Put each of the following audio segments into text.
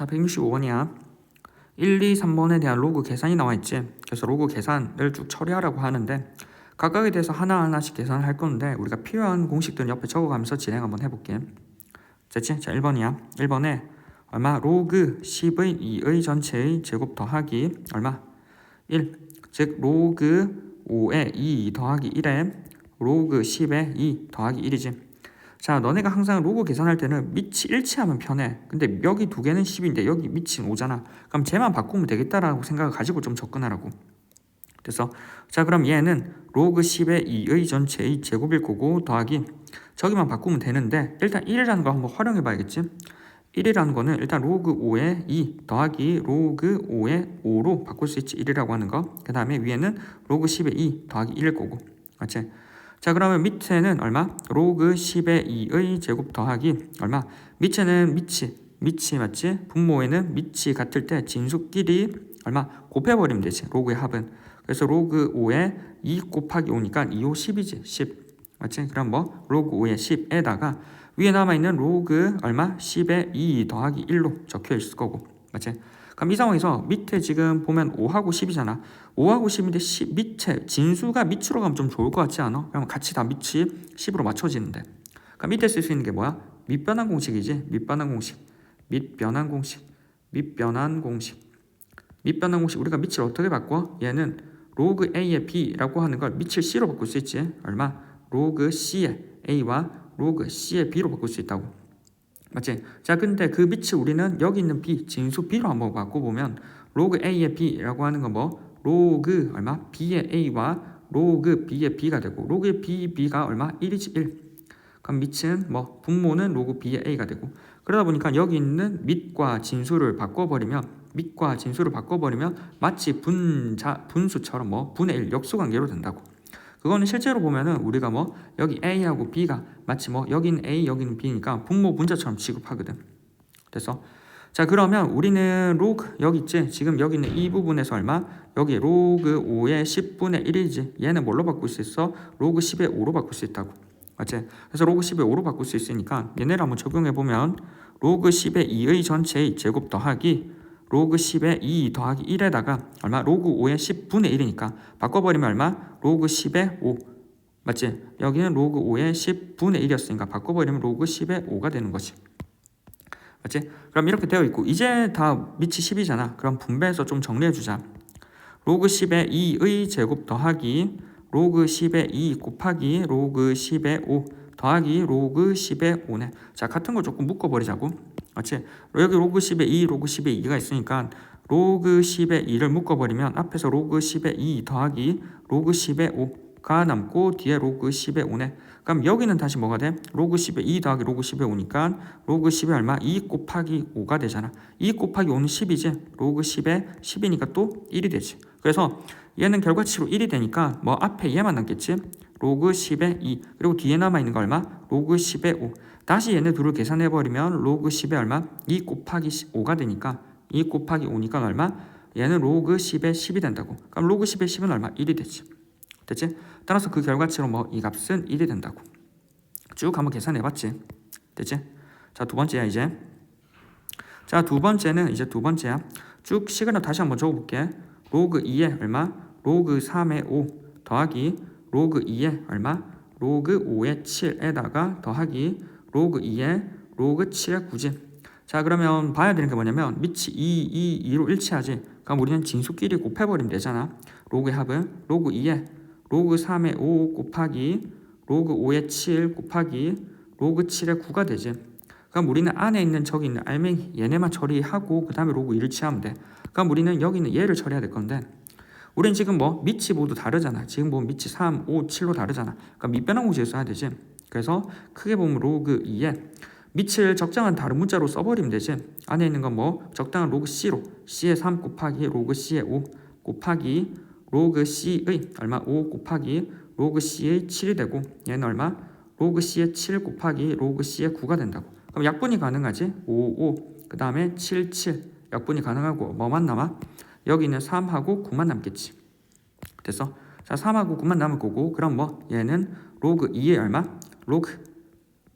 자, 165번이야. 1, 2, 3번에 대한 로그 계산이 나와 있지. 그래서 로그 계산을 쭉 처리하라고 하는데 각각에 대해서 하나하나씩 계산을 할 건데 우리가 필요한 공식들은 옆에 적어가면서 진행 한번 해볼게. 됐지? 자, 1번이야. 1번에 얼마? 로그 10의 2의 전체의 제곱 더하기 얼마? 1. 즉 로그 5의 2 더하기 1에 로그 10의 2 더하기 1이지. 자, 너네가 항상 로그 계산할 때는 밑이 일치하면 편해. 근데 여기 두 개는 10인데 여기 밑은 5잖아. 그럼 쟤만 바꾸면 되겠다라고 생각을 가지고 좀 접근하라고. 그래서 자, 그럼 얘는 로그 10의 2의 전체의 제곱일 거고 더하기 저기만 바꾸면 되는데 일단 1이라는 거 한번 활용해 봐야겠지. 1이라는 거는 일단 로그 5의 2 더하기 로그 5의 5로 바꿀 수 있지 1이라고 하는 거. 그 다음에 위에는 로그 10의 2 더하기 1일 거고. 맞지? 자 그러면 밑에는 얼마? 로그 10의 2의 제곱 더하기 얼마? 밑에는 밑이 밑이 맞지? 분모에는 밑이 같을 때 진수끼리 얼마? 곱해버리면 되지 로그의 합은 그래서 로그 5에 2 곱하기 5니까 2, 5, 10이지 10 맞지? 그럼 뭐? 로그 5에 10에다가 위에 남아있는 로그 얼마? 10에 2 더하기 1로 적혀 있을 거고 맞지? 그럼 이 상황에서 밑에 지금 보면 5하고 10이잖아. 5하고 10인데 10, 밑에 진수가 밑으로 가면 좀 좋을 것 같지 않아? 그러면 같이 다 밑이 10으로 맞춰지는데. 그럼 밑에 쓸 수 있는 게 뭐야? 밑변환 공식이지. 밑변환 공식. 밑변환 공식. 밑변환 공식. 밑변환 공식 우리가 밑을 어떻게 바꿔? 얘는 로그 A의 B라고 하는 걸 밑을 C로 바꿀 수 있지. 얼마? 로그 C의 A와 로그 C의 B로 바꿀 수 있다고. 맞지? 자, 근데 그 빛을 우리는 여기 있는 b 진수 b로 한번 바꿔보면 로그 a의 b라고 하는 건 뭐? 로그 얼마? b의 a와 로그 b의 b가 되고 로그의 b, b가 얼마? 1이지 1. 그럼 밑은 뭐? 분모는 로그 b의 a가 되고 그러다 보니까 여기 있는 밑과 진수를 바꿔버리면 밑과 진수를 바꿔버리면 마치 분자 분수처럼 뭐 분의 1 역수관계로 된다고. 그거는 실제로 보면은 우리가 뭐 여기 A하고 B가 마치 뭐 여기는 A 여기는 B니까 분모 분자처럼 취급하거든. 그래서 자 그러면 우리는 로그 여기 있지? 지금 여기 있는 이 부분에서 얼마? 여기 로그 5의 10분의 1이지. 얘는 뭘로 바꿀 수 있어? 로그 10의 5로 바꿀 수 있다고. 맞지? 그래서 로그 10의 5로 바꿀 수 있으니까 얘네를 한번 적용해 보면 로그 10의 2의 전체의 제곱 더하기 로그 10의 2 더하기 1에다가 얼마? 로그 5의 10분의 1이니까 바꿔버리면 얼마? 로그 10의 5 맞지? 여기는 로그 5의 10분의 1이었으니까 바꿔버리면 로그 10의 5가 되는 거지 맞지? 그럼 이렇게 되어 있고 이제 다 밑이 10이잖아 그럼 분배해서 좀 정리해주자 로그 10의 2의 제곱 더하기 로그 10의 2 곱하기 로그 10의 5 더하기 로그 10의 5네 자 같은 거 조금 묶어버리자고 맞지? 여기 로그 10에 2, 로그 10에 2가 있으니까 로그 10에 2를 묶어버리면 앞에서 로그 10에 2 더하기 로그 10에 5가 남고 뒤에 로그 10에 5네. 그럼 여기는 다시 뭐가 돼? 로그 10에 2 더하기 로그 10에 5니까 로그 10에 얼마? 2 곱하기 5가 되잖아. 2 곱하기 5는 10이지. 로그 10에 10이니까 또 1이 되지. 그래서 얘는 결과치로 1이 되니까 뭐 앞에 얘만 남겠지? 로그 10에 2 그리고 뒤에 남아있는 거 얼마? 로그 10에 5 다시 얘네 둘을 계산해버리면 로그 10에 얼마? 2 곱하기 5가 되니까 2 곱하기 5니까 얼마? 얘는 로그 10에 10이 된다고 그럼 로그 10에 10은 얼마? 1이 되지 됐지? 따라서 그 결과치로 뭐 이 값은 1이 된다고 쭉 한번 계산해봤지 됐지? 자 두 번째야 이제 자 두 번째는 이제 두 번째야 쭉 시간을 다시 한번 적어볼게 로그 2에 얼마? 로그 3에 5 더하기 로그 2에 얼마? 로그 5에 7에다가 더하기 로그 2에 로그 7의 9지. 자 그러면 봐야 되는 게 뭐냐면 밑이 2, 2, 2로 일치하지. 그럼 우리는 진수끼리 곱해버리면 되잖아. 로그의 합은 로그 2에 로그 3에 5 곱하기 로그 5에 7 곱하기 로그 7의 9가 되지. 그럼 우리는 안에 있는 저기 있는 알맹이 얘네만 처리하고 그 다음에 로그 2를 취하면 돼. 그럼 우리는 여기 있는 얘를 처리해야 될 건데 우리는 지금 뭐 밑이 모두 다르잖아. 지금 보면 밑이 3, 5, 7로 다르잖아. 그러니까 밑변환 공식을 써야 되지. 그래서 크게 보면 로그 2에 밑을 적당한 다른 문자로 써버리면 되지. 안에 있는 건 뭐 적당한 로그 C로 C의 3 곱하기 로그 C의 5 곱하기 로그 C의 얼마 5 곱하기 로그 C의 7이 되고 얘는 얼마 로그 C의 7 곱하기 로그 C의 9가 된다고. 그럼 약분이 가능하지? 5, 5. 그 다음에 7, 7. 약분이 가능하고 뭐만 남아? 여기는 3하고 9만 남겠지. 됐어? 자, 3하고 9만 남을 거고 그럼 뭐 얘는 로그 2의 얼마? 로그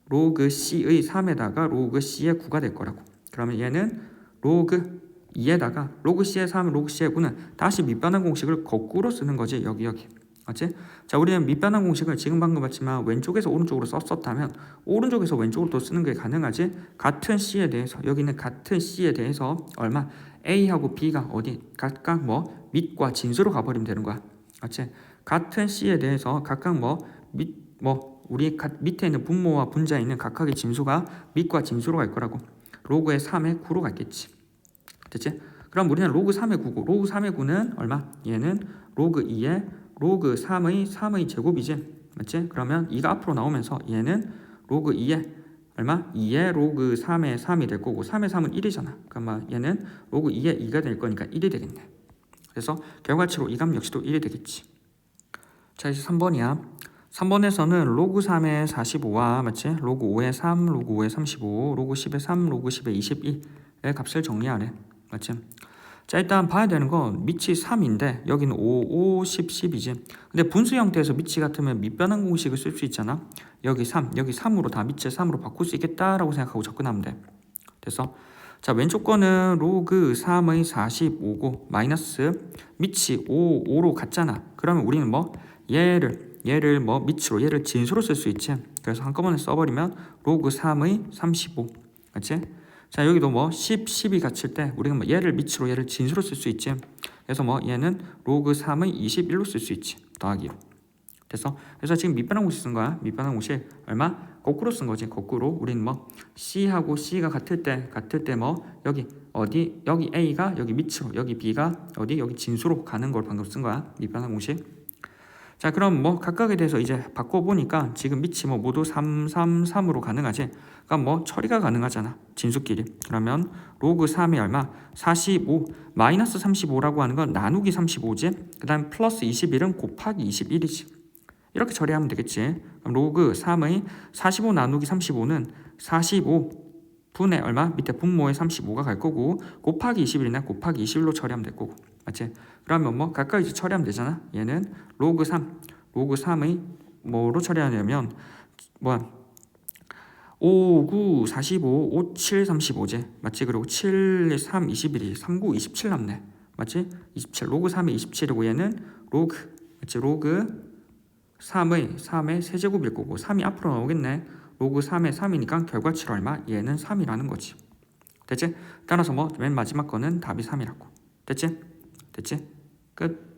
로그 c의 3에다가 로그 c의 9가 될 거라고. 그러면 얘는 로그 2에다가 로그 C의 3, 로그 C의 9는 다시 밑변환 공식을 거꾸로 쓰는 거지 여기 여기 맞지? 자 우리는 밑변환 공식을 지금 방금 봤지만 왼쪽에서 오른쪽으로 썼었다면 오른쪽에서 왼쪽으로 또 쓰는 게 가능하지 같은 C에 대해서 여기는 같은 C에 대해서 얼마 A하고 B가 어디 각각 뭐 밑과 진수로 가버리면 되는 거야 맞지? 같은 C에 대해서 각각 뭐 밑 뭐 우리 가, 밑에 있는 분모와 분자에 있는 각각의 진수가 밑과 진수로 갈 거라고 로그의 3의 9로 갔겠지 됐지? 그럼 우리는 로그 3의 9고 로그 3의 9는 얼마? 얘는 로그 2의 로그 3의 3의 제곱이지 맞지? 그러면 2가 앞으로 나오면서 얘는 로그 2의 얼마? 2의 로그 3의 3이 될 거고 3의 3은 1이잖아 그러면 얘는 로그 2의 2가 될 거니까 1이 되겠네 그래서 결과치로 이값 역시도 1이 되겠지 자 이제 3번이야 3번에서는 로그 3의 45와 맞지? 로그 5의 3, 로그 5의 35, 로그 10의 3, 로그 10의 21의 값을 정리하래. 맞지? 자 일단 봐야 되는 건 밑이 3인데 여기는 5, 5, 10, 10이지. 근데 분수 형태에서 밑이 같으면 밑변환 공식을 쓸 수 있잖아. 여기 3, 여기 3으로 다 밑을 3으로 바꿀 수 있겠다라고 생각하고 접근하면 돼. 됐어? 자 왼쪽 거는 로그 3의 45고 마이너스 밑이 5, 5로 같잖아. 그러면 우리는 뭐 얘를 얘를 뭐 밑으로 얘를 진수로 쓸 수 있지. 그래서 한꺼번에 써버리면 로그 3의 35 맞지? 자 여기도 뭐 10, 10이 같을 때 우리가 뭐 얘를 밑으로 얘를 진수로 쓸 수 있지. 그래서 뭐 얘는 로그 3의 21로 쓸 수 있지. 더하기로. 됐어? 그래서 지금 밑변환 공식 쓴 거야. 밑변환 공식 얼마? 거꾸로 쓴 거지. 거꾸로. 우리는 뭐 C하고 C가 같을 때 같을 때 뭐 여기 어디 여기 A가 여기 밑으로 여기 B가 어디 여기 진수로 가는 걸 방금 쓴 거야. 밑변환 공식. 자 그럼 뭐 각각에 대해서 이제 바꿔보니까 지금 밑이 뭐 모두 3, 3, 3으로 가능하지? 그러니까 뭐 처리가 가능하잖아 진수끼리. 그러면 로그 3이 얼마? 45 마이너스 35라고 하는 건 나누기 35지. 그 다음 플러스 21은 곱하기 21이지. 이렇게 처리하면 되겠지. 그럼 로그 3의 45 나누기 35는 45 분의 얼마? 밑에 분모에 35가 갈 거고 곱하기 21이나 곱하기 21로 처리하면 될 거고 맞지? 그러면 뭐 이제 처리하면 되잖아. 얘는 로그 3, 로그 3의 뭐로 처리하냐면 뭐야? 5, 9, 45, 5, 7, 35제 맞지? 그리고 7, 3, 21이 3, 9, 27 남네. 맞지? 27 로그 3의 27이고 얘는 로그 맞지? 로그 3의 3의 세제곱일 거고 3이 앞으로 나오겠네. 로그 3의 3이니까 결과치로 얼마? 얘는 3이라는 거지. 됐지? 따라서 뭐 맨 마지막 거는 답이 3이라고. 됐지? 됐지? 끝.